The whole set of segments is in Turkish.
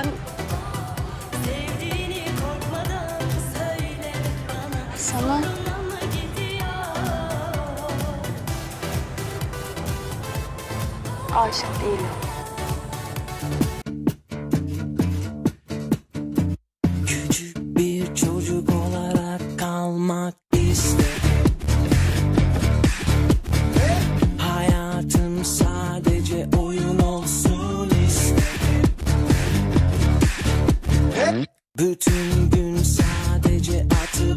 ben... Sana... Aşık değilim. Bütün gün sadece atıp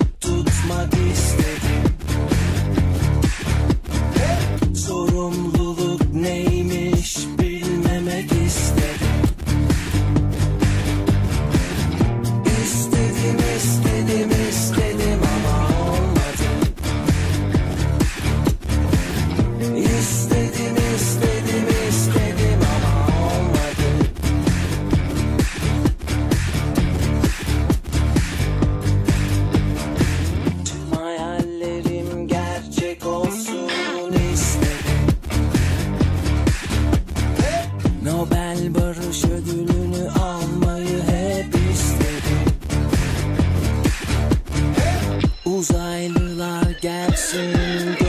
Nobel Barış Ödülünü almayı hep isterim. Uzaylılar gelsin